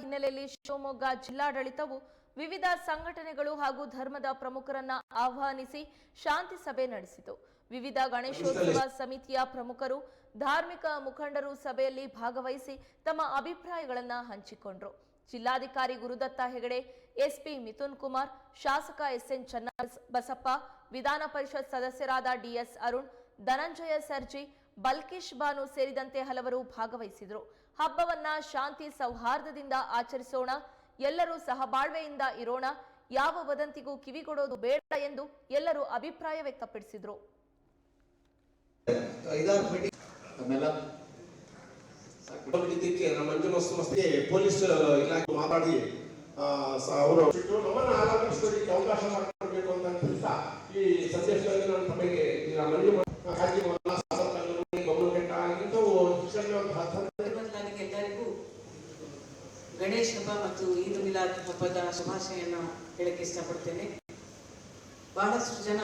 ಹಿನ್ನೆಲೆಯಲ್ಲಿ ಶಿವಮೊಗ್ಗ ಜಿಲ್ಲಾಡಳಿತವು ವಿವಿಧ ಸಂಘಟನೆಗಳು ಹಾಗೂ ಧರ್ಮದ ಪ್ರಮುಖರನ್ನ ಆಹ್ವಾನಿಸಿ ಶಾಂತಿ ಸಭೆ ನಡೆಸಿತು. ವಿವಿಧ ಗಣೇಶೋತ್ಸವ ಸಮಿತಿಯ ಪ್ರಮುಖರು ಧಾರ್ಮಿಕ ಮುಖಂಡರು ಸಭೆಯಲ್ಲಿ ಭಾಗವಹಿಸಿ ತಮ್ಮ ಅಭಿಪ್ರಾಯಗಳನ್ನು ಹಂಚಿಕೊಂಡರು. ಜಿಲ್ಲಾಧಿಕಾರಿ ಗುರುದತ್ತ ಹೆಗಡೆ ಎಸ್ಪಿ ಮಿಥುನ್ ಕುಮಾರ್ ಶಾಸಕ ಎಸ್ಎನ್ ಚನ್ನ ಬಸಪ್ಪ ವಿಧಾನ ಪರಿಷತ್ ಸದಸ್ಯರಾದ ಡಿಎಸ್ ಅರುಣ್ ಧನಂಜಯ ಸರ್ಜಿ ಬಲ್ಕೇಶ್ ಬಾನು ಸೇರಿದಂತೆ ಹಲವರು ಭಾಗವಹಿಸಿದರು. ಹಬ್ಬವನ್ನ ಶಾಂತಿ ಸೌಹಾರ್ದದಿಂದ ಆಚರಿಸೋಣ. ಎಲ್ಲರೂ ಸಹಬಾಳ್ವೆಯಿಂದ ಇರೋಣ. ಯಾವ ವದಂತಿಗೂ ಕಿವಿಗೊಡೋದು ಬೇಡ ಎಂದು ಎಲ್ಲರೂ ಅಭಿಪ್ರಾಯ ವ್ಯಕ್ತಪಡಿಸಿದರು. ಪೊಲೀಸ್ ಇಲಾಖೆ ಮಾತಾಡಿ ಅವರು ಅವಕಾಶ ಗಣೇಶ್ ಹಬ್ಬ ಮತ್ತು ಈದ್ ಮಿಲಾದ್ ಹಬ್ಬದ ಶುಭಾಶಯನ ಹೇಳಕ್ಕೆ ಇಷ್ಟಪಡ್ತೇನೆ. ಬಹಳಷ್ಟು ಜನ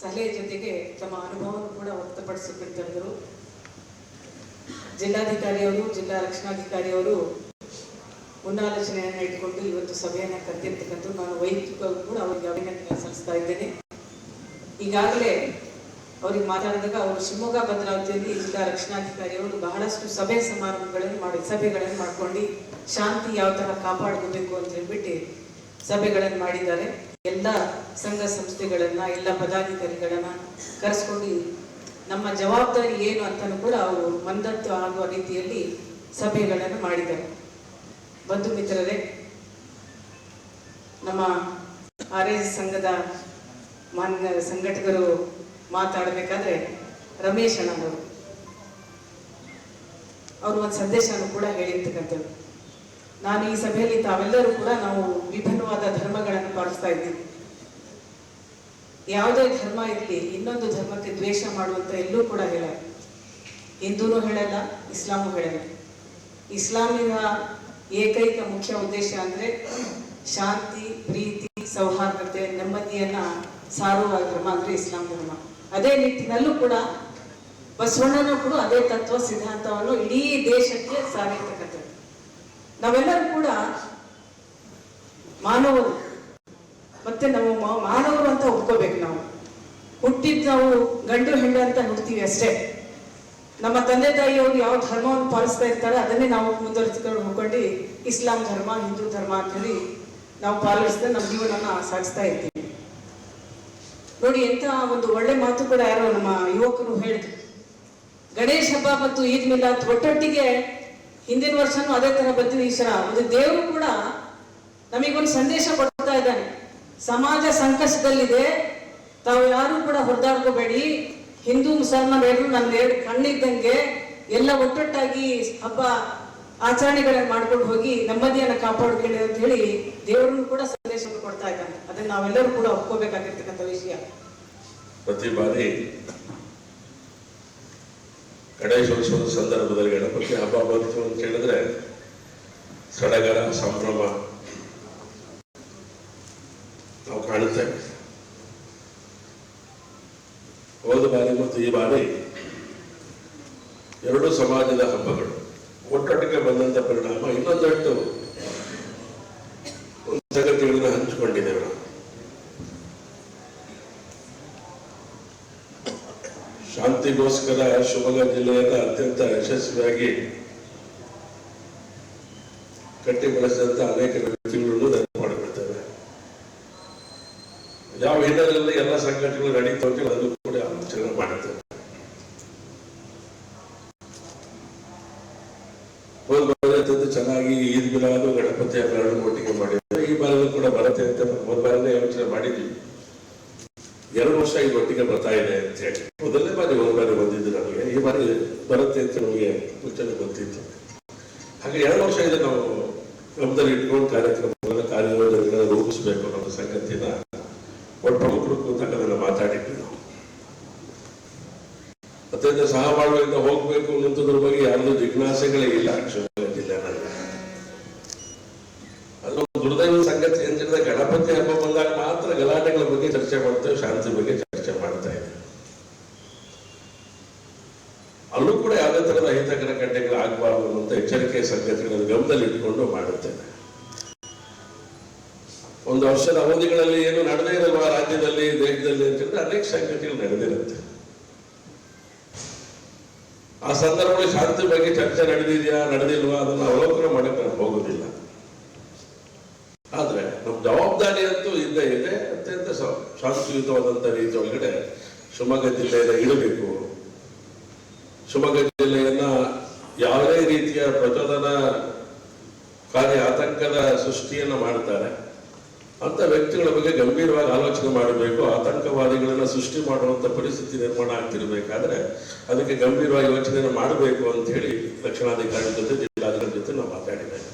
ಸಲಹೆ ಜೊತೆಗೆ ತಮ್ಮ ಅನುಭವವನ್ನು ಕೂಡ ವ್ಯಕ್ತಪಡಿಸಿಕೊಳ್ತಿದ್ರು ಜಿಲ್ಲಾಧಿಕಾರಿಯವರು, ಜಿಲ್ಲಾ ರಕ್ಷಣಾಧಿಕಾರಿಯವರು ಮುನ್ನಾಲೋಚನೆಯನ್ನು ಇಟ್ಕೊಂಡು ಇವತ್ತು ಸಭೆಯನ್ನು ಕರೆದಿರ್ತಕ್ಕಂಥ ನಾನು ವೈಯಕ್ತಿಕವಾಗಿ ಕೂಡ ಅವರಿಗೆ ಅಭಿನಂದನೆ ಸಲ್ಲಿಸ್ತಾ ಇದ್ದೇನೆ. ಈಗಾಗಲೇ ಅವ್ರಿಗೆ ಮಾತಾಡಿದಾಗ ಅವರು ಶಿವಮೊಗ್ಗ ಭದ್ರಾವತಿಯಲ್ಲಿ ಜಿಲ್ಲಾ ರಕ್ಷಣಾಧಿಕಾರಿಯವರು ಬಹಳಷ್ಟು ಸಭೆ ಸಮಾರಂಭಗಳನ್ನು ಮಾಡಿ ಸಭೆಗಳನ್ನು ಮಾಡ್ಕೊಂಡು ಶಾಂತಿ ಯಾವ ತರ ಕಾಪಾಡ್ಕೋಬೇಕು ಅಂತ ಹೇಳ್ಬಿಟ್ಟು ಸಭೆಗಳನ್ನು ಮಾಡಿದ್ದಾರೆ. ಎಲ್ಲ ಸಂಘ ಸಂಸ್ಥೆಗಳನ್ನ, ಎಲ್ಲ ಪದಾಧಿಕಾರಿಗಳನ್ನು ಕರೆಸ್ಕೊಂಡು ನಮ್ಮ ಜವಾಬ್ದಾರಿ ಏನು ಅಂತಲೂ ಕೂಡ ಅವರು ಮಂದತ್ತು ಆಗುವ ರೀತಿಯಲ್ಲಿ ಸಭೆಗಳನ್ನು ಮಾಡಿದ್ದಾರೆ. ಬಂಧು ಮಿತ್ರರೇ, ನಮ್ಮ ಆರ್ ಸಂಘದ ಮಾನ್ಯ ಸಂಘಟಕರು ಮಾತಾಡಬೇಕಾದ್ರೆ ರಮೇಶ್ ಅಣ್ಣವರು ಅವರು ಒಂದು ಸಂದೇಶವನ್ನು ಕೂಡ ಹೇಳಿರ್ತಕ್ಕಂಥದ್ದು ನಾನು ಈ ಸಭೆಯಲ್ಲಿ ತಾವೆಲ್ಲರೂ ಕೂಡ ನಾವು ವಿಭಿನ್ನವಾದ ಧರ್ಮಗಳನ್ನು ಪಾಲಿಸ್ತಾ ಇದ್ದೀವಿ. ಯಾವುದೇ ಧರ್ಮ ಇರಲಿ, ಇನ್ನೊಂದು ಧರ್ಮಕ್ಕೆ ದ್ವೇಷ ಮಾಡುವಂತ ಎಲ್ಲೂ ಕೂಡ ಹೇಳಲ್ಲ. ಹಿಂದೂನು ಹೇಳಲ್ಲ, ಇಸ್ಲಾಮು ಹೇಳಲ್ಲ. ಇಸ್ಲಾಮಿನ ಏಕೈಕ ಮುಖ್ಯ ಉದ್ದೇಶ ಅಂದ್ರೆ ಶಾಂತಿ, ಪ್ರೀತಿ, ಸೌಹಾರ್ದತೆ, ನೆಮ್ಮದಿಯನ್ನ ಸಾರುವ ಧರ್ಮ ಅಂದ್ರೆ ಇಸ್ಲಾಂ ಧರ್ಮ. ಅದೇ ನಿಟ್ಟಿನಲ್ಲೂ ಕೂಡ ಬಸವಣ್ಣನ ಕೂಡ ಅದೇ ತತ್ವ ಸಿದ್ಧಾಂತವನ್ನು ಇಡೀ ದೇಶಕ್ಕೆ ಸಾರಿರ್ತಕ್ಕಂಥದ್ದು. ನಾವೆಲ್ಲರೂ ಕೂಡ ಮಾನವರು. ಮತ್ತೆ ನಾವು ಮಾನವರು ಅಂತ ಒಪ್ಕೋಬೇಕು ನಾವು. ಹುಟ್ಟಿದ್ ನಾವು ಗಂಡು ಹೆಣ್ಣು ಅಂತ ಹುಡ್ತೀವಿ ಅಷ್ಟೇ. ನಮ್ಮ ತಂದೆ ತಾಯಿಯವರು ಯಾವ ಧರ್ಮವನ್ನು ಪಾಲಿಸ್ತಾ ಇರ್ತಾರೆ ಅದನ್ನೇ ನಾವು ಮುಂದುವರಿಸ್ಕೊಂಡು ಹೋಗ್ಕೊಂಡು ಇಸ್ಲಾಂ ಧರ್ಮ, ಹಿಂದೂ ಧರ್ಮ ಅಂತ ಹೇಳಿ ನಾವು ಪಾಲಿಸಿದ್ರೆ ನಮ್ಮ ಜೀವನನ ಸಾಗಿಸ್ತಾ ಇರ್ತೀವಿ. ನೋಡಿ, ಎಂತ ಒಂದು ಒಳ್ಳೆ ಮಾತು ಕೂಡ ಯಾರೋ ನಮ್ಮ ಯುವಕರು ಹೇಳಿದ್ರು. ಗಣೇಶ ಹಬ್ಬ ಮತ್ತು ಈದ್ ಮಿಲಾದ್ ಒಟ್ಟೊಟ್ಟಿಗೆ ಹಿಂದಿನ ವರ್ಷನೂ ಅದೇ ತರ ಬಂದಿದೆ ಈ ಸಲ. ಒಂದು ದೇವರು ಕೂಡ ನಮಗೊಂದು ಸಂದೇಶ ಕೊಡ್ತಾ ಇದ್ದಾನೆ. ಸಮಾಜ ಸಂಕಷ್ಟದಲ್ಲಿದೆ. ತಾವು ಯಾರು ಕೂಡ ಹೊರದಾಡ್ಕೋಬೇಡಿ. ಹಿಂದೂ, ಮುಸಲ್ಮಾನ್ ಎರಡು ನನ್ನ ಎರಡು ಕಣ್ಣಿದ್ದಂಗೆ ಎಲ್ಲ ಒಟ್ಟೊಟ್ಟಾಗಿ ಹಬ್ಬ ಆಚರಣೆಗಳನ್ನ ಮಾಡ್ಕೊಂಡು ಹೋಗಿ ನೆಮ್ಮದಿಯನ್ನ ಕಾಪಾಡ್ಕೊಳ್ಳಿ ಅಂತ ಹೇಳಿ ದೇವರನ್ನು ಕೂಡ ಸಂದೇಶವನ್ನು ಕೊಡ್ತಾ ಇದ್ದಾನೆ. ಅದನ್ನ ನಾವೆಲ್ಲರೂ ಕೂಡ ಒಪ್ಕೋಬೇಕಾಗಿರ್ತಕ್ಕಂಥ ವಿಷಯ. ಪ್ರತಿ ಬಾರಿ ಗಣೇಶೋತ್ಸವದ ಸಂದರ್ಭದಲ್ಲಿ ಗಣಪತಿ ಹಬ್ಬ ಬಂತು ಅಂತ ಹೇಳಿದ್ರೆ ಸಡಗರ, ಸಂಭ್ರಮ ನಾವು ಕಾಣುತ್ತೇವೆ ಹೋದ ಬಾರಿ ಮತ್ತು ಈ ಬಾರಿ ಎರಡು ಸಮಾಜದ ಹಬ್ಬಗಳು. ಒಟ್ಟೊಟ್ಟಿಗೆ ಬಂದಂತ ಪರಿಣಾಮ ಇನ್ನೊಂದಷ್ಟು ಸಂಗತಿಗಳನ್ನು ಹಂಚಿಕೊಂಡಿದ್ದೇವೆ. ನಾವು ಶಾಂತಿಗೋಸ್ಕರ ಶಿವಮೊಗ್ಗ ಜಿಲ್ಲೆಯನ್ನ ಅತ್ಯಂತ ಯಶಸ್ವಿಯಾಗಿ ಕಟ್ಟಿ ಬೆಳೆಸಿದಂತ ಅನೇಕ ವ್ಯಕ್ತಿಗಳನ್ನು ನೆನಪು ಮಾಡಿಬಿಡ್ತೇವೆ ಯಾವ ಹಿನ್ನೆಲೆಯಲ್ಲಿ ಎಲ್ಲ ಸಂಘಟನೆಗಳು ನಡೀತಾ ಹೋಗಿ ಅದನ್ನು ಕೂಡ ಆಲೋಚನೆ ಮಾಡುತ್ತೇವೆ ಹೋದ ಚೆನ್ನಾಗಿ ಈದ್ ಮಿಲಾದು, ಗಣಪತಿ ಹಬ್ಬಗಳನ್ನು ಒಟ್ಟಿಗೆ ಮಾಡಿದ್ರು. ಈ ಬಾರಿ ಕೂಡ ಬರುತ್ತೆ ಅಂತ ಹೋದ ಬಾರಿನೇ ಯೋಚನೆ ಮಾಡಿದ್ವಿ. ಎರಡು ವರ್ಷ ಇದು ಒಟ್ಟಿಗೆ ಬರ್ತಾ ಇದೆ ಅಂತ ಹೇಳಿ. ಮೊದಲನೇ ಬಾರಿ ಒಂದು ಬಾರಿ ಬಂದಿದ್ದು ನಮಗೆ. ಈ ಬಾರಿ ಬರುತ್ತೆ ಅಂತ ನಮಗೆ ಮುಂಚೆನೆ ಗೊತ್ತಿತ್ತು. ಹಾಗೆ ಎರಡು ವರ್ಷ ಇದು ನಾವು ಗಮನದಲ್ಲಿ ಇಟ್ಕೊಂಡು ಕಾರ್ಯಕ್ರಮಗಳನ್ನ ಕಾರ್ಯಯೋಜನೆಗಳನ್ನ ರೂಪಿಸಬೇಕು ಅನ್ನೋ ಸಂಗತಿನ ಒಟ್ಟು ಪ್ರಮುಖರು ಕೂತಾಗ ಅತ್ಯಂತ ಸಹಬಾಳ್ವೆಯಿಂದ ಹೋಗ್ಬೇಕು ಅನ್ನೋದ್ರ ಬಗ್ಗೆ ಯಾರ್ದು ಜಿಜ್ಞಾಸೆಗಳೇ ಇಲ್ಲ ಶಿವಮೊಗ್ಗ ಜಿಲ್ಲೆನಲ್ಲಿ. ಅದು ಒಂದು ದುರ್ದೈವ ಸಂಗತಿ ಅಂತ ಗಣಪತಿ ಹಬ್ಬ ಬಂದಾಗ ಮಾತ್ರ ಗಲಾಟೆಗಳ ಬಗ್ಗೆ ಚರ್ಚೆ ಮಾಡ್ತೇವೆ, ಶಾಂತಿ ಬಗ್ಗೆ ಚರ್ಚೆ ಮಾಡ್ತಾ ಇದೆ ಅಲ್ಲೂ ಕೂಡ ಯಾವುದೇ ತರಹದ ಅಹಿತಕರ ಘಟನೆಗಳು ಆಗಬಾರದು ಅಂತ ಎಚ್ಚರಿಕೆ ಸಂಗತಿಗಳನ್ನು ಗಮನದಲ್ಲಿ ಇಟ್ಕೊಂಡು ಮಾಡುತ್ತೆ ಒಂದು ವರ್ಷದ ಅವಧಿಗಳಲ್ಲಿ ಏನು ನಡೆದೇ ಇರಲ್ವಾ ರಾಜ್ಯದಲ್ಲಿ, ದೇಶದಲ್ಲಿ ಅಂತ ಹೇಳಿದ್ರೆ ಅನೇಕ ಸಂಗತಿಗಳು ನಡೆದಿರುತ್ತೆ. ಆ ಸಂದರ್ಭದಲ್ಲಿ ಶಾಂತಿ ಬಗ್ಗೆ ಚರ್ಚೆ ನಡೆದಿದೆಯಾ, ನಡೆದಿಲ್ವಾ, ಅದನ್ನು ಅವಲೋಕನ ಮಾಡಕ್ಕೆ ನಾನು ಹೋಗೋದಿಲ್ಲ. ಆದ್ರೆ ನಮ್ಮ ಜವಾಬ್ದಾರಿ ಅಂತೂ ಇದ್ದ ಇದೆ, ಅತ್ಯಂತ ಶಾಂತಿಯುತವಾದಂತ ರೀತಿ ಒಳಗಡೆ ಶಿವಮೊಗ್ಗ ಜಿಲ್ಲೆಯಿಂದ ಇಡಬೇಕು ಶಿವಮೊಗ್ಗ ಜಿಲ್ಲೆಯನ್ನ ಯಾವುದೇ ರೀತಿಯ ಪ್ರಚೋದನ ಕಾರ್ಯ ಆತಂಕದ ಸೃಷ್ಟಿಯನ್ನ ಮಾಡ್ತಾರೆ. ಅಂತ ವ್ಯಕ್ತಿಗಳ ಬಗ್ಗೆ ಗಂಭೀರವಾಗಿ ಆಲೋಚನೆ ಮಾಡಬೇಕು ಆತಂಕವಾದಿಗಳನ್ನ ಸೃಷ್ಟಿ ಮಾಡುವಂತ ಪರಿಸ್ಥಿತಿ ನಿರ್ಮಾಣ ಆಗ್ತಿರ್ಬೇಕಾದ್ರೆ ಅದಕ್ಕೆ ಗಂಭೀರವಾಗಿ ಯೋಚನೆಯನ್ನು ಮಾಡಬೇಕು ಅಂತ ಹೇಳಿ ರಕ್ಷಣಾಧಿಕಾರಿ ಜೊತೆ ಜಿಲ್ಲಾಧಿಕಾರಿ ಜೊತೆ ನಾವು ಮಾತಾಡಿದ್ದೇವೆ.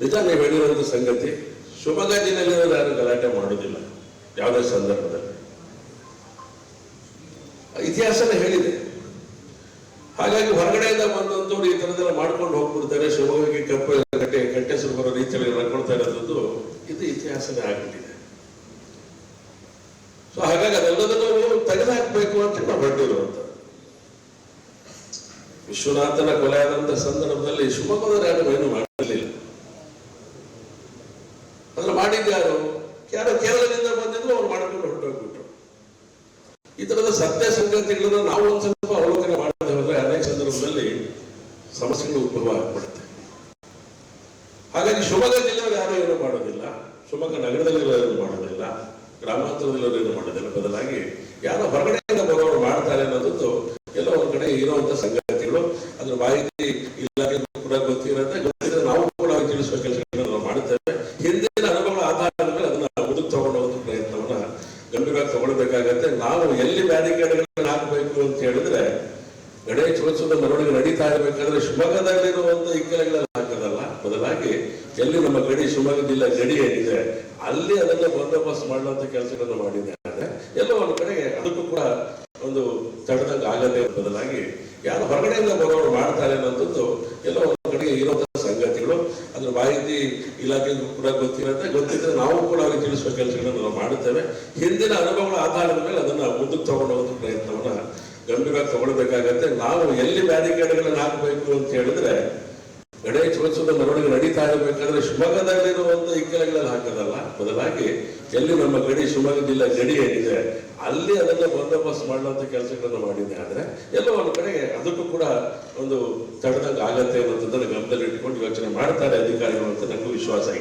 ನಿಜ ನೀವು ಹೇಳಿರುವಂಥ ಸಂಗತಿ ಶಿವಮೊಗ್ಗ ಜಿಲ್ಲೆಯಲ್ಲಿ ಯಾರು ಗಲಾಟೆ ಮಾಡುವುದಿಲ್ಲ, ಯಾವುದೇ ಸಂದರ್ಭದಲ್ಲಿ. ಇತಿಹಾಸನೇ ಹೇಳಿದೆ. ಹಾಗಾಗಿ ಹೊರಗಡೆಯಿಂದ ಬಂದಂತವ್ರು ಈ ತರದೆಲ್ಲ ಮಾಡ್ಕೊಂಡು ಹೋಗ್ಬಿಡ್ತಾರೆ, ಶಿವಮೊಗ್ಗಕ್ಕೆ ಕಪ್ಪು ಕಟ್ಟೆ ಕಟ್ಟೆಸರು ಬರೋ ರೀತಿಯಲ್ಲಿ ನಡ್ಕೊಳ್ತಾ ಇರೋದು ಇದು ಇತಿಹಾಸನೇ ಸೊ ಅದೆಲ್ಲದನ್ನು ತೆಗೆದಾಕ್ಬೇಕು ಅಂತ ನಾವು ವಿಶ್ವನಾಥನ ಕೊಲೆಯಾದಂತ ಸಂದರ್ಭದಲ್ಲಿ ಶಿವಮೊಗ್ಗದವರು ಯಾರು ಏನು ಮಾಡಲಿಲ್ಲ ಅದ್ರ ಮಾಡಿದ್ಯಾರು ಯಾರೋ? ಕೇರಳದಿಂದ ಬಂದಿದ್ರು, ಅವ್ರು ಮಾಡ್ಕೊಂಡು ಹೊರಟೋಗ್ಬಿಟ್ರು. ಈ ತರದ ಸತ್ಯ ಸಂಗತಿಗಳನ್ನ ನಾವು ಒಂದ್ ಸ್ವಲ್ಪ ಅವಲೋಕನ ಮಾಡದೆ ಹೋದ್ರೆ ಅನೇಕ ಸಂದರ್ಭದಲ್ಲಿ ಸಮಸ್ಯೆಗಳು ಉದ್ಭವ ಆಗ್ಬಿಡುತ್ತೆ. ಹಾಗಾಗಿ ಶಿವಮೊಗ್ಗ ಜಿಲ್ಲೆಯವರು ಯಾರು ಏನು ಮಾಡೋದಿಲ್ಲ. ಶಿವಮೊಗ್ಗ ನಗರದಲ್ಲಿ ಮಾಡೋದಿಲ್ಲ. ಗ್ರಾಮಾಂತರದಲ್ಲಿರೋ ಏನು ಮಾಡೋದಿಲ್ಲ ಬದಲಾಗಿ ಯಾರೋ ಹೊರಗಡೆಯಿಂದ ಬರೋರು ಮಾಡ್ತಾರೆ ಅನ್ನೋದು ಎಲ್ಲ ಒಂದ್ ಕಡೆ ಇರುವಂತ ಸಂಗತಿಗಳು. ಅದ್ರ ಮಾಹಿತಿ ಇಲಾಖೆ ಕೂಡ ಗೊತ್ತಿರುತ್ತೆ. ಗೊತ್ತಿದ್ರೆ ನಾವು ಕೂಡ ತಿಳಿಸುವ ಕೆಲಸಗಳನ್ನ ಮಾಡುತ್ತೇವೆ ಹಿಂದಿನ ಅನುಭವಗಳ ಆಧಾರದ ಮೇಲೆ ಅದನ್ನ ಮುಂದಕ್ಕೆ ತಗೊಂಡು ಪ್ರಯತ್ನವನ್ನ ಗಂಭೀರವಾಗಿ ತಗೊಳ್ಬೇಕಾಗತ್ತೆ. ನಾವು ಎಲ್ಲಿ ಬ್ಯಾರಿಕೇಡ್ಗಳನ್ನ ಹಾಕಬೇಕು ಅಂತ ಹೇಳಿದ್ರೆ ಗಣೇಶೋತ್ಸವದ ಮೆರವಣಿಗೆ ನಡೀತಾ ಇರಬೇಕಾದ್ರೆ ಶಿವಮೊಗ್ಗದಲ್ಲಿರುವಂತ ಇಕ್ಕಲೆಗಳಲ್ಲಿ ಹಾಕೋದಲ್ಲ. ಬದಲಾಗಿ ಎಲ್ಲಿ ನಮ್ಮ ಗಡಿ ಶಿವಮೊಗ್ಗ ಜಿಲ್ಲೆ ಗಡಿ ಏನಿದೆ ಅಲ್ಲಿ ಅದನ್ನ ಬಂದೋಬಸ್ತ್ ಮಾಡುವಂತ ಕೆಲಸಗಳನ್ನು ಮಾಡಿದ್ದಾರೆ ಎಲ್ಲೋ ಒಂದು ಕಡೆಗೆ ಅದಕ್ಕೂ ಕೂಡ ಒಂದು ತಡೆದಂಗೆ ಆಗದೆ ಬದಲಾಗಿ ಯಾರು ಹೊರಗಡೆಯಿಂದ ಬರೋರು ಮಾಡ್ತಾರೆ ಅನ್ನೋದು ಎಲ್ಲೋ ಒಂದು ಕಡೆಗೆ ಇರೋ ಸಂಗತಿಗಳು. ಅದ್ರ ಮಾಹಿತಿ ಇಲಾಖೆಗೂ ಕೂಡ ಗೊತ್ತಿರುತ್ತೆ. ಗೊತ್ತಿದ್ರೆ ನಾವು ಕೂಡ ಅವ್ರಿಗೆ ತಿಳಿಸುವ ಕೆಲಸಗಳನ್ನು ನಾವು ಮಾಡುತ್ತೇವೆ. ಹಿಂದಿನ ಅನುಭವಗಳ ಆಧಾರದ ಮೇಲೆ ಅದನ್ನ ಮುಂದಕ್ಕೆ ತಗೊಂಡೋಗೋದು ಪ್ರಯತ್ನವನ್ನ ಗಂಭೀರವಾಗಿ ತಗೊಳ್ಬೇಕಾಗತ್ತೆ. ನಾವು ಎಲ್ಲಿ ಬ್ಯಾರಿಕೇಡ್ಗಳನ್ನ ಹಾಕಬೇಕು ಅಂತ ಹೇಳಿದ್ರೆ ಗಣೇಶೋತ್ಸವದ ಮೆರವಣಿಗೆ ನಡೀತಾ ಇರಬೇಕಾದ್ರೆ ಶಿವಮೊಗ್ಗದಲ್ಲಿರುವಂತಹ ಇಕ್ಕಲಗಳಲ್ಲಿ ಹಾಕೋದಲ್ಲ ಬದಲಾಗಿ ಎಲ್ಲಿ ನಮ್ಮ ಗಡಿ ಶಿವಮೊಗ್ಗ ಜಿಲ್ಲೆ ಗಡಿ ಏನಿದೆ, ಅಲ್ಲಿ ಅದನ್ನ ಬಂದೋಬಸ್ತ್ ಮಾಡುವಂತ ಕೆಲಸಗಳನ್ನು ಮಾಡಿದೆ ಆದ್ರೆ ಎಲ್ಲ ಒಂದು ಕಡೆ ಅದಕ್ಕೂ ಕೂಡ ಒಂದು ತಡೆದಂಗೆ ಆಗತ್ತೆ ಅನ್ನೋದನ್ನ ಗಮನದಲ್ಲಿ ಇಟ್ಕೊಂಡು ಯೋಚನೆ ಮಾಡ್ತಾರೆ ಅಧಿಕಾರಿಗಳು ಅಂತ ನನಗೂ ವಿಶ್ವಾಸ ಇದೆ.